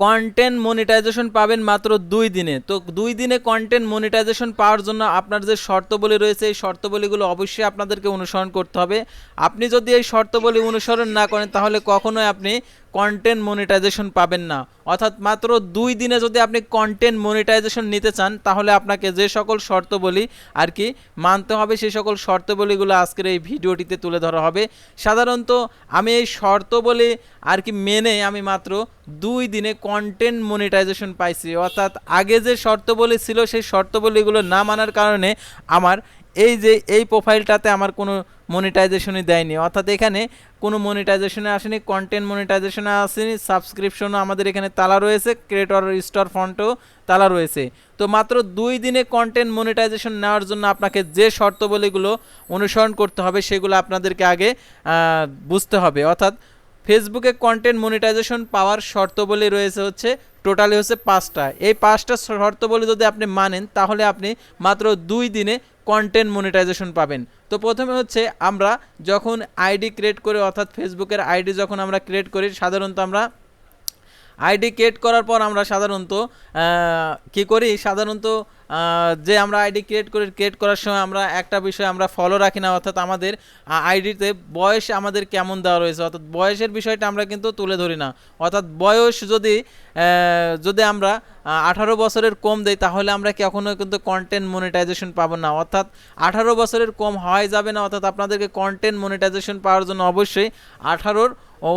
Content monetization পাবেন মাত্র দুই দিনে। তো দুই দিনে কন্টেন্ট মনিটাইজেশন পাওয়ার জন্য আপনার যে শর্তবলী রয়েছে, এই শর্তবলীগুলো অবশ্যই আপনাদেরকে অনুসরণ করতে হবে। আপনি যদি এই শর্তবলী অনুসরণ না করেন, তাহলে কখনোই আপনি কন্টেন্ট মনিটাইজেশন পাবেন না। অর্থাৎ মাত্র দুই দিনে যদি আপনি কন্টেন্ট মনিটাইজেশন নিতে চান, তাহলে আপনাকে যে সকল শর্তবলী আর কি মানতে হবে সেই সকল শর্তবলীগুলো আজকের এই ভিডিওটিতে তুলে ধরা হবে। সাধারণত আমি এই শর্তবলী আর কি মেনে আমি মাত্র দুই দিনে কন্টেন্ট মনিটাইজেশন পাইছি। অর্থাৎ আগে যে শর্তবলী ছিল, সেই শর্তবলীগুলো না মানার কারণে আমার এই যে, এই প্রোফাইলটাতে আমার কোনো মনিটাইজেশনই দেয়নি। অর্থাৎ এখানে কোনো মনিটাইজেশনে আসেনি কন্টেন্ট মনিটাইজেশনে আসেনি সাবস্ক্রিপশনও আমাদের এখানে তালা রয়েছে ক্রিয়েটর স্টোর ফন্টও তালা রয়েছে। তো মাত্র দুই দিনে কন্টেন্ট মনিটাইজেশন নেওয়ার জন্য আপনাকে যে শর্তবলীগুলো অনুসরণ করতে হবে, সেগুলো আপনাদেরকে আগে বুঝতে হবে। অর্থাৎ ফেসবুকে কন্টেন্ট মনিটাইজেশন পাওয়ার শর্তবলী রয়েছে হচ্ছে টোটালি হচ্ছে পাঁচটা। এই পাঁচটা শর্তবলী যদি আপনি মানেন, তাহলে আপনি মাত্র দুই দিনে কন্টেন্ট মনিটাইজেশন পাবেন। তো প্রথমে হচ্ছে আমরা যখন আইডি ক্রিয়েট করে, অর্থাৎ ফেসবুকের আইডি যখন আমরা ক্রিয়েট করি, সাধারণত আমরা আইডি ক্রিয়েট করার পর আমরা সাধারণত কি করি? সাধারণত যে আমরা আইডি ক্রিয়েট করি ক্রিয়েট করার সময় আমরা একটা বিষয় আমরা ফলো রাখি না, অর্থাৎ আমাদের আইডিতে বয়স আমাদের কেমন দেওয়া রয়েছে, অর্থাৎ বয়সের বিষয়টা আমরা কিন্তু তুলে ধরি না। অর্থাৎ বয়স যদি যদি আমরা আঠারো বছরের কম দেই, তাহলে আমরা কখনো কিন্তু কন্টেন্ট মনিটাইজেশন পাবো না। অর্থাৎ আঠারো বছরের কম হওয়াই যাবে না, অর্থাৎ আপনাদেরকে কন্টেন্ট মনিটাইজেশন পাওয়ার জন্য অবশ্যই আঠারোর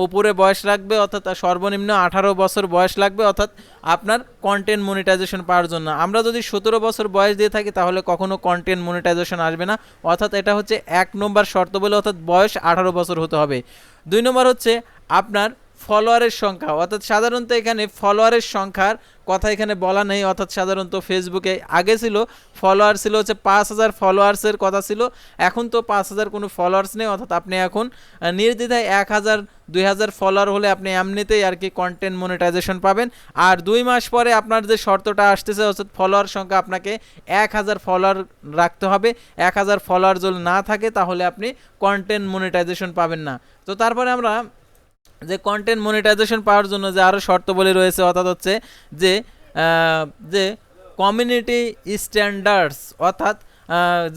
উপরে বয়স লাগবে, অর্থাৎ সর্বনিম্ন আঠারো বছর বয়স লাগবে, অর্থাৎ আপনার কন্টেন্ট মনিটাইজেশন পাওয়ার জন্য। আমরা যদি সতেরো বছর বয়স দিয়ে থাকি, তাহলে কখনো কন্টেন্ট মনিটাইজেশন আসবে না। অর্থাৎ এটা হচ্ছে এক নম্বর শর্ত বলে, অর্থাৎ বয়স আঠারো বছর হতে হবে। দুই নম্বর হচ্ছে, আপনার ফলোয়ারের সংখ্যা। অর্থাৎ সাধারণত এখানে ফলোয়ারের সংখ্যার কথা এখানে বলা নেই। অর্থাৎ সাধারণত ফেসবুকে আগে ছিল ফলোয়ার ছিল হচ্ছে পাঁচ হাজার ফলোয়ার্সের কথা ছিল। এখন তো পাঁচ হাজার কোনো ফলোয়ার্স নেই। অর্থাৎ আপনি এখন নির্দ্বিধায় এক হাজার, দুই হাজার ফলোয়ার হলে আপনি এমনিতেই আর কি কন্টেন্ট মনিটাইজেশন পাবেন। আর দুই মাস পরে আপনার যে শর্তটা আসতেছে, অর্থাৎ ফলোয়ার সংখ্যা আপনাকে এক হাজার ফলোয়ার রাখতে হবে। এক হাজার ফলোয়ার যদি না থাকে, তাহলে আপনি কন্টেন্ট মনিটাইজেশন পাবেন না। তো তারপরে আমরা যে কন্টেন্ট মনিটাইজেশন পাওয়ার জন্য যে আরও শর্তবলী রয়েছে, অর্থাৎ হচ্ছে যে যে কমিউনিটি স্ট্যান্ডার্ডস অর্থাৎ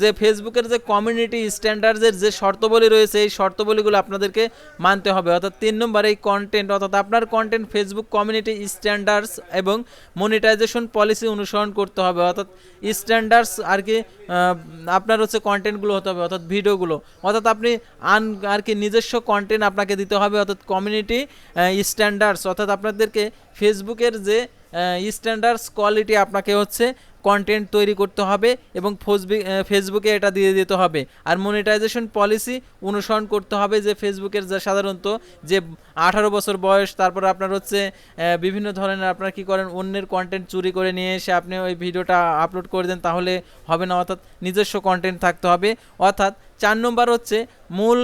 যে ফেসবুকের যে কমিউনিটি স্ট্যান্ডার্ডসের যে শর্তাবলী রয়েছে, এই শর্তাবলীগুলো আপনাদেরকে মানতে হবে। অর্থাৎ তিন নম্বর, এই কন্টেন্ট অর্থাৎ আপনার কন্টেন্ট ফেসবুক কমিউনিটি স্ট্যান্ডার্ডস এবং মনিটাইজেশন পলিসি অনুসরণ করতে হবে। অর্থাৎ স্ট্যান্ডার্ডস আর কি আপনার হচ্ছে কন্টেন্টগুলো হতে হবে, অর্থাৎ ভিডিওগুলো। অর্থাৎ আপনি আন, আর কি নিজস্ব কন্টেন্ট আপনাকে দিতে হবে, অর্থাৎ কমিউনিটি স্ট্যান্ডার্ডস অর্থাৎ আপনাদেরকে ফেসবুকের যে স্ট্যান্ডার্ডস কোয়ালিটি আপনাকে হচ্ছে কন্টেন্ট তৈরি করতে হবে এবং ফেসবুক এটা দিয়ে দিতে হবে। আর মনিটাইজেশন পলিসি অনুসরণ করতে হবে যে ফেসবুকের যে সাধারণত যে আঠারো বছর বয়স, তারপর আপনার হচ্ছে বিভিন্ন ধরনের আপনার কি করেন, অন্যের কন্টেন্ট চুরি করে নিয়ে এসে আপনি ওই ভিডিওটা আপলোড করে দেন, তাহলে হবে না। অর্থাৎ নিজস্ব কন্টেন্ট থাকতে হবে। অর্থাৎ চার নম্বর হচ্ছে মূল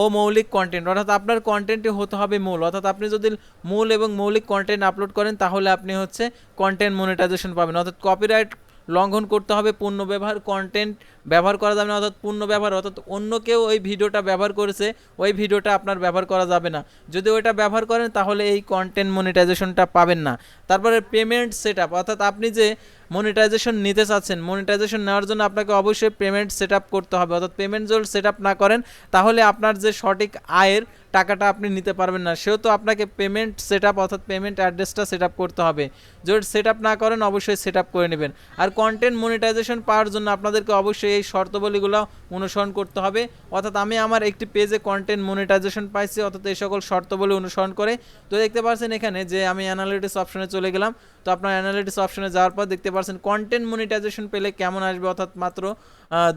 ও মৌলিক কন্টেন্ট অর্থাৎ আপনার কন্টেন্টই হতে হবে মূল। অর্থাৎ আপনি যদি মূল এবং মৌলিক কন্টেন্ট আপলোড করেন, তাহলে আপনি হচ্ছে কন্টেন্ট মনিটাইজেশন পাবেন। অর্থাৎ কপিরাইট লঙ্ঘন করতে হবে, পূর্ণ ব্যবহার কন্টেন্ট ব্যবহার করা যাবে না, অর্থাৎ পূর্ণ ব্যবহার, অর্থাৎ অন্য কেউ ওই ভিডিওটা ব্যবহার করেছে, ওই ভিডিওটা আপনার ব্যবহার করা যাবে না। যদি ওইটা ব্যবহার করেন, তাহলে এই কন্টেন্ট মনিটাইজেশনটা পাবেন না। তারপরে পেমেন্ট সেট অর্থাৎ আপনি যে মনিটাইজেশন নিতে চাচ্ছেন মনিটাইজেশন নেওয়ার জন্য আপনাকে অবশ্যই পেমেন্ট সেট করতে হবে। অর্থাৎ পেমেন্ট যদি সেট না করেন, তাহলে আপনার যে সঠিক আয়ের টাকাটা আপনি নিতে পারবেন না। সেহেতু আপনাকে পেমেন্ট সেট অর্থাৎ পেমেন্ট অ্যাড্রেসটা সেট করতে হবে। যদি সেট না করেন, অবশ্যই সেট করে নেবেন। আর কন্টেন্ট মনিটাইজেশন পাওয়ার জন্য আপনাদেরকে অবশ্যই এই শর্তাবলীগুলো অনুসরণ করতে হবে। অর্থাৎ আমি আমার একটি পেজে কন্টেন্ট মনিটাইজেশন পাইছি, অর্থাৎ এই সকল শর্তাবলী অনুসরণ করে। তো দেখতে পাচ্ছেন এখানে যে আমি অ্যানালিটিক্স অপশনে চলে গেলাম। তো আপনার অ্যানালিটিক্স অপশনে যাওয়ার পর দেখতে পাচ্ছেন কন্টেন্ট মনিটাইজেশন পেলে কেমন আসবে? অর্থাৎ মাত্র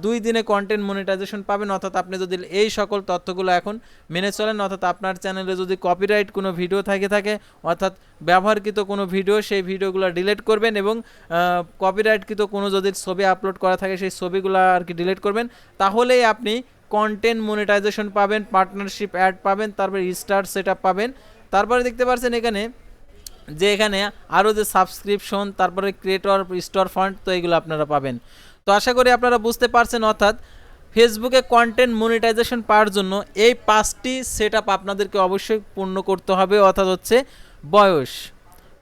দুই দিনে কন্টেন্ট মনিটাইজেশন পাবেন। অর্থাৎ আপনি যদি এই সকল তথ্যগুলো এখন মেনে চলেন, অর্থাৎ আপনার চ্যানেলে যদি কপিরাইট কোনো ভিডিও থাকে থাকে, অর্থাৎ ব্যবহারকৃত কোনো ভিডিও সেই ভিডিওগুলো ডিলিট করবেন এবং কপিরাইটকৃত কোনো যদি ছবি আপলোড করা থাকে, সেই ছবিগুলো আর কি ডিলিট করবেন। তাহলেই আপনি কন্টেন্ট মনিটাইজেশন পাবেন পার্টনারশিপ অ্যাড পাবেন, তারপরে স্টার সেট পাবেন। তারপরে দেখতে পাচ্ছেন এখানে যে এখানে আরও যে সাবস্ক্রিপশন তারপরে ক্রিয়েটর স্টোর ফান্ড তো এগুলো আপনারা পাবেন। তো আশা করি আপনারা বুঝতে পারছেন, অর্থাৎ ফেসবুকে কন্টেন্ট মনিটাইজেশন পাওয়ার জন্য এই পাঁচটি সেট আপনাদেরকে অবশ্যই পূর্ণ করতে হবে, অর্থাৎ হচ্ছে বয়স।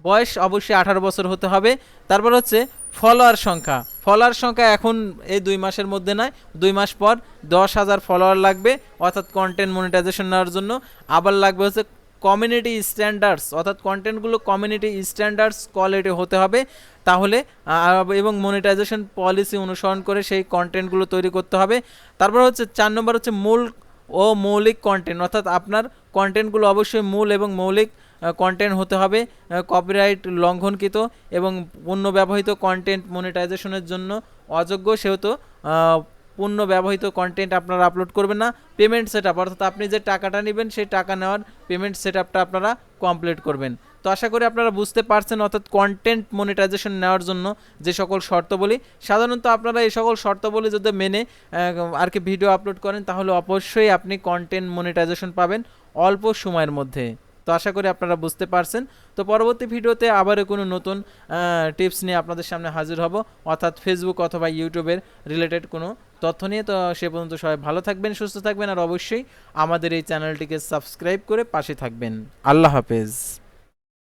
বয়স অবশ্যই আঠারো বছর হতে হবে। তারপর হচ্ছে ফলোয়ার সংখ্যা। ফলোয়ার সংখ্যা এখন এই দুই মাসের মধ্যে নয়, দুই মাস পর দশ হাজার ফলোয়ার লাগবে, অর্থাৎ কন্টেন্ট মনিটাইজেশন নেওয়ার জন্য। আবার লাগবে হচ্ছে কমিউনিটি স্ট্যান্ডার্ডস অর্থাৎ কন্টেন্টগুলো কমিউনিটি স্ট্যান্ডার্ডস কোয়ালিটি হতে হবে। তাহলে এবং মনিটাইজেশন পলিসি অনুসরণ করে সেই কন্টেন্টগুলো তৈরি করতে হবে। তারপর হচ্ছে চার নম্বর হচ্ছে মূল ও মৌলিক কন্টেন্ট অর্থাৎ আপনার কন্টেন্টগুলো অবশ্যই মূল এবং মৌলিক কন্টেন্ট হতে হবে কপিরাইট লঙ্ঘনকৃত এবং পণ্য ব্যবহৃত কন্টেন্ট মনিটাইজেশনের জন্য অযোগ্য, সেহেতু পূর্ণ ব্যবহৃত কন্টেন্ট আপনারা আপলোড করবেন না পেমেন্ট সেট অর্থাৎ আপনি যে টাকাটা নেবেন সেই টাকা নেওয়ার পেমেন্ট সেট আপনারা কমপ্লিট করবেন। তো আশা করি আপনারা বুঝতে পারছেন, অর্থাৎ কন্টেন্ট মনিটাইজেশন নেওয়ার জন্য যে সকল শর্তাবলী সাধারণত আপনারা এই সকল শর্তাবলী যদি মেনে আর কি ভিডিও আপলোড করেন, তাহলে অবশ্যই আপনি কন্টেন্ট মনিটাইজেশন পাবেন অল্প সময়ের মধ্যে। তো আশা করি আপনারা বুঝতে পারছেন। তো পরবর্তী ভিডিওতে আবারও কোনো নতুন টিপস নিয়ে আপনাদের সামনে হাজির হব। অর্থাৎ ফেসবুক অথবা ইউটিউবের রিলেটেড কোনো তথ্য নিয়ে। তো সে পর্যন্ত সবাই ভালো থাকবেন, সুস্থ থাকবেন। আর অবশ্যই আমাদের এই চ্যানেলটিকে সাবস্ক্রাইব করে পাশে থাকবেন। আল্লাহ হাফেজ।